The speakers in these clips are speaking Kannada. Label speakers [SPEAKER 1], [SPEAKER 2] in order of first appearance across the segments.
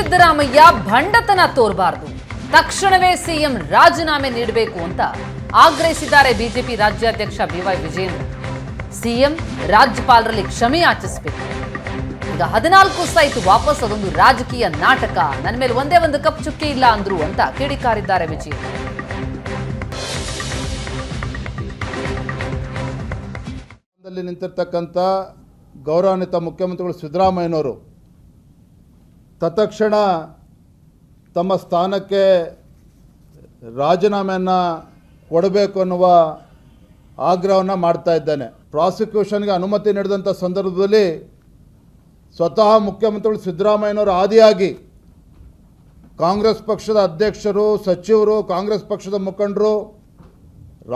[SPEAKER 1] ಸಿದ್ದರಾಮಯ್ಯ ಭಂಡತನ ತೋರಬಾರದು. ತಕ್ಷಣವೇ ಸಿಎಂ ರಾಜೀನಾಮೆ ನೀಡಬೇಕು ಅಂತ ಆಗ್ರಹಿಸಿದ್ದಾರೆ ಬಿಜೆಪಿ ರಾಜ್ಯಾಧ್ಯಕ್ಷ ಬಿವೈ ವಿಜೇಂದ್ರ ಸಿಎಂ ರಾಜ್ಯಪಾಲರಲ್ಲಿ ಕ್ಷಮೆ ಯಾಚಿಸಬೇಕು. ಈಗ ಹದಿನಾಲ್ಕು ಸಾಯಿತು ವಾಪಸ್ ಅದೊಂದು ರಾಜಕೀಯ ನಾಟಕ. ನನ್ನ ಮೇಲೆ ಒಂದೇ ಒಂದು ಕಪ್ ಚುಕ್ಕಿ ಇಲ್ಲ ಅಂದ್ರು ಅಂತ ಕಿಡಿಕಾರಿದ್ದಾರೆ ವಿಜೇಂದ್ರ
[SPEAKER 2] ನಿಂತಿರ್ತಕ್ಕಂಥ ಗೌರವಾನ್ವಿತ ಮುಖ್ಯಮಂತ್ರಿಗಳು ಸಿದ್ದರಾಮಯ್ಯನವರು ತತ್ಕ್ಷಣ ತಮ್ಮ ಸ್ಥಾನಕ್ಕೆ ರಾಜೀನಾಮೆಯನ್ನು ಕೊಡಬೇಕು ಅನ್ನುವ ಆಗ್ರಹವನ್ನು ಮಾಡ್ತಾ ಇದ್ದೇನೆ. ಪ್ರಾಸಿಕ್ಯೂಷನ್ಗೆ ಅನುಮತಿ ನೀಡಿದಂಥ ಸಂದರ್ಭದಲ್ಲಿ ಸ್ವತಃ ಮುಖ್ಯಮಂತ್ರಿಗಳು ಸಿದ್ದರಾಮಯ್ಯನವರು ಆದಿಯಾಗಿ ಕಾಂಗ್ರೆಸ್ ಪಕ್ಷದ ಅಧ್ಯಕ್ಷರು, ಸಚಿವರು, ಕಾಂಗ್ರೆಸ್ ಪಕ್ಷದ ಮುಖಂಡರು,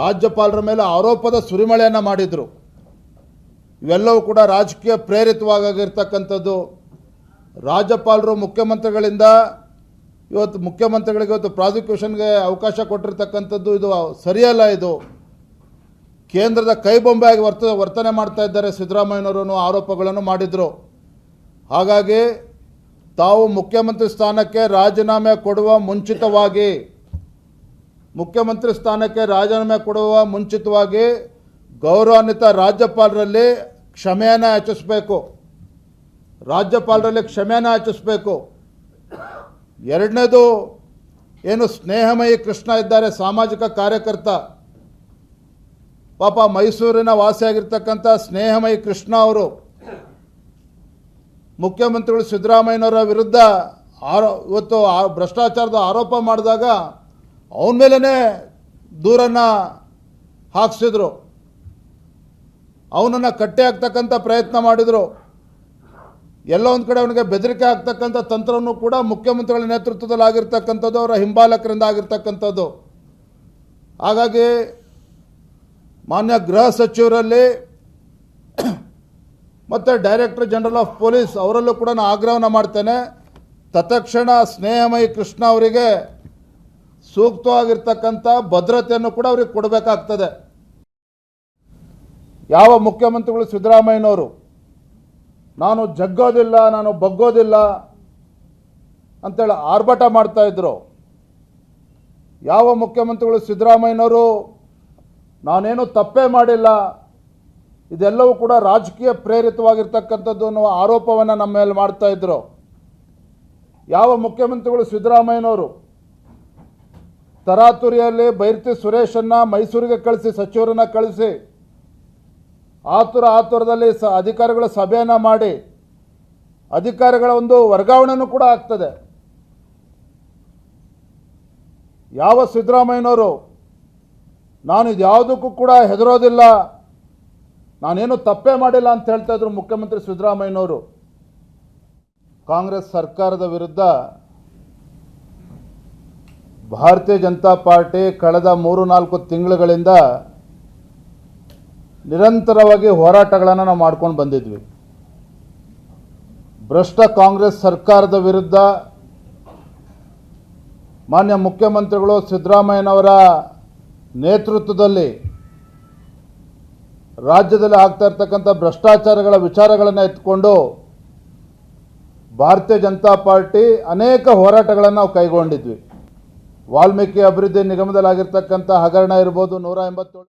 [SPEAKER 2] ರಾಜ್ಯಪಾಲರ ಮೇಲೆ ಆರೋಪದ ಸುರಿಮಳೆಯನ್ನು ಮಾಡಿದರು. ಇವೆಲ್ಲವೂ ಕೂಡ ರಾಜಕೀಯ ಪ್ರೇರಿತವಾಗಿರ್ತಕ್ಕಂಥದ್ದು ರಾಜ್ಯಪಾಲರು ಮುಖ್ಯಮಂತ್ರಿಗಳಿಂದ ಇವತ್ತು ಮುಖ್ಯಮಂತ್ರಿಗಳಿಗೆ ಇವತ್ತು ಪ್ರಾಸಿಕ್ಯೂಷನ್ಗೆ ಅವಕಾಶ ಕೊಟ್ಟಿರ್ತಕ್ಕಂಥದ್ದು ಇದು ಸರಿಯಲ್ಲ ಇದು. ಕೇಂದ್ರದ ಕೈಬೊಂಬೆಯಾಗಿ ವರ್ತ ವರ್ತನೆ ಮಾಡ್ತಾ ಇದ್ದಾರೆ ಸಿದ್ದರಾಮಯ್ಯನವರು ಆರೋಪಗಳನ್ನು ಮಾಡಿದರು. ಹಾಗಾಗಿ ತಾವು ಮುಖ್ಯಮಂತ್ರಿ ಸ್ಥಾನಕ್ಕೆ ರಾಜೀನಾಮೆ ಕೊಡುವ ಮುಂಚಿತವಾಗಿ, ಮುಖ್ಯಮಂತ್ರಿ ಸ್ಥಾನಕ್ಕೆ ರಾಜೀನಾಮೆ ಕೊಡುವ ಮುಂಚಿತವಾಗಿ ಗೌರವಾನ್ವಿತ ರಾಜ್ಯಪಾಲರಲ್ಲಿ ಕ್ಷಮೆಯನ್ನು ಯಾಚಿಸಬೇಕು. ರಾಜ್ಯಪಾಲರಲ್ಲಿ ಕ್ಷಮೆಯನ್ನು ಯಾಚಿಸಬೇಕು ಎರಡನೇದು, ಏನು ಸ್ನೇಹಮಯಿ ಕೃಷ್ಣ ಇದ್ದಾರೆ, ಸಾಮಾಜಿಕ ಕಾರ್ಯಕರ್ತ. ಪಾಪ ಮೈಸೂರಿನ ವಾಸಿಯಾಗಿರ್ತಕ್ಕಂಥ ಸ್ನೇಹಮಯಿ ಕೃಷ್ಣ ಅವರು, ಮುಖ್ಯಮಂತ್ರಿಗಳು ಸಿದ್ದರಾಮಯ್ಯನವರ ವಿರುದ್ಧ ಆರೋ, ಇವತ್ತು ಭ್ರಷ್ಟಾಚಾರದ ಆರೋಪ ಮಾಡಿದಾಗ ಅವನ ಮೇಲೇ ದೂರನ್ನು ಹಾಕ್ಸಿದ್ರು. ಅವನನ್ನು ಕಟ್ಟೆ ಹಾಕ್ತಕ್ಕಂಥ ಪ್ರಯತ್ನ ಮಾಡಿದರು. ಎಲ್ಲ ಒಂದು ಕಡೆ ಅವನಿಗೆ ಬೆದರಿಕೆ ಆಗ್ತಕ್ಕಂಥ ತಂತ್ರವನ್ನು ಕೂಡ ಮುಖ್ಯಮಂತ್ರಿಗಳ ನೇತೃತ್ವದಲ್ಲಿ ಆಗಿರ್ತಕ್ಕಂಥದ್ದು, ಅವರ ಹಿಂಬಾಲಕರಿಂದ ಆಗಿರ್ತಕ್ಕಂಥದ್ದು. ಹಾಗಾಗಿ ಮಾನ್ಯ ಗೃಹ ಸಚಿವರಲ್ಲಿ ಮತ್ತು ಡೈರೆಕ್ಟರ್ ಜನರಲ್ ಆಫ್ ಪೊಲೀಸ್ ಅವರಲ್ಲೂ ಕೂಡ ನಾನು ಆಗ್ರಹವನ್ನು ಮಾಡ್ತೇನೆ. ತತ್ಕ್ಷಣ ಸ್ನೇಹಮಯಿ ಕೃಷ್ಣ ಅವರಿಗೆ ಸೂಕ್ತವಾಗಿರ್ತಕ್ಕಂಥ ಭದ್ರತೆಯನ್ನು ಕೂಡ ಅವ್ರಿಗೆ ಕೊಡಬೇಕಾಗ್ತದೆ. ಯಾವ ಮುಖ್ಯಮಂತ್ರಿಗಳು ಸಿದ್ದರಾಮಯ್ಯನವರು ನಾನು ಜಗ್ಗೋದಿಲ್ಲ, ನಾನು ಬಗ್ಗೋದಿಲ್ಲ ಅಂತೇಳಿ ಆರ್ಭಟ ಮಾಡ್ತಾ ಇದ್ರು. ಯಾವ ಮುಖ್ಯಮಂತ್ರಿಗಳು ಸಿದ್ದರಾಮಯ್ಯನವರು, ನಾನೇನು ತಪ್ಪೇ ಮಾಡಿಲ್ಲ, ಇದೆಲ್ಲವೂ ಕೂಡ ರಾಜಕೀಯ ಪ್ರೇರಿತವಾಗಿರ್ತಕ್ಕಂಥದ್ದು ಅನ್ನುವ ಆರೋಪವನ್ನು ನಮ್ಮ ಮೇಲೆ ಮಾಡ್ತಾಯಿದ್ರು ಯಾವ ಮುಖ್ಯಮಂತ್ರಿಗಳು ಸಿದ್ದರಾಮಯ್ಯನವರು, ತರಾತುರಿಯಲ್ಲಿ ಬೈರ್ತಿ ಸುರೇಶನ್ನು ಮೈಸೂರಿಗೆ ಕಳಿಸಿ, ಸಚಿವರನ್ನು ಕಳಿಸಿ ಆತುರ ಆತುರದಲ್ಲಿ ಸ ಅಧಿಕಾರಿಗಳ ಸಭೆಯನ್ನು ಮಾಡಿ ಅಧಿಕಾರಿಗಳ ಒಂದು ವರ್ಗಾವಣೆನೂ ಕೂಡ ಆಗ್ತದೆ. ಯಾವ ಸಿದ್ದರಾಮಯ್ಯನವರು, ನಾನು ಇದ್ಯಾವುದಕ್ಕೂ ಕೂಡ ಹೆದರೋದಿಲ್ಲ, ನಾನೇನು ತಪ್ಪೇ ಮಾಡಿಲ್ಲ ಅಂತ ಹೇಳ್ತಾ ಇದ್ರು ಮುಖ್ಯಮಂತ್ರಿ ಸಿದ್ದರಾಮಯ್ಯನವರು. ಕಾಂಗ್ರೆಸ್ ಸರ್ಕಾರದ ವಿರುದ್ಧ ಭಾರತೀಯ ಜನತಾ ಪಾರ್ಟಿ ಕಳೆದ ಮೂರು ನಾಲ್ಕು ತಿಂಗಳುಗಳಿಂದ ನಿರಂತರವಾಗಿ ಹೋರಾಟಗಳನ್ನು ನಾವು ಮಾಡ್ಕೊಂಡು ಬಂದಿದ್ವಿ. ಭ್ರಷ್ಟ ಕಾಂಗ್ರೆಸ್ ಸರ್ಕಾರದ ವಿರುದ್ಧ ಮಾನ್ಯ ಮುಖ್ಯಮಂತ್ರಿಗಳು ಸಿದ್ದರಾಮಯ್ಯನವರ ನೇತೃತ್ವದಲ್ಲಿ ರಾಜ್ಯದಲ್ಲಿ ಆಗ್ತಾ ಇರ್ತಕ್ಕಂಥ ಭ್ರಷ್ಟಾಚಾರಗಳ ವಿಚಾರಗಳನ್ನು ಎತ್ಕೊಂಡು ಭಾರತೀಯ ಜನತಾ ಪಾರ್ಟಿ ಅನೇಕ ಹೋರಾಟಗಳನ್ನು ನಾವು ಕೈಗೊಂಡಿದ್ವಿ. ವಾಲ್ಮೀಕಿ ಅಭಿವೃದ್ಧಿ ನಿಗಮದಲ್ಲಾಗಿರ್ತಕ್ಕಂಥ ಹಗರಣ ಇರ್ಬೋದು ನೂರ ಎಂಬತ್ತೇಳು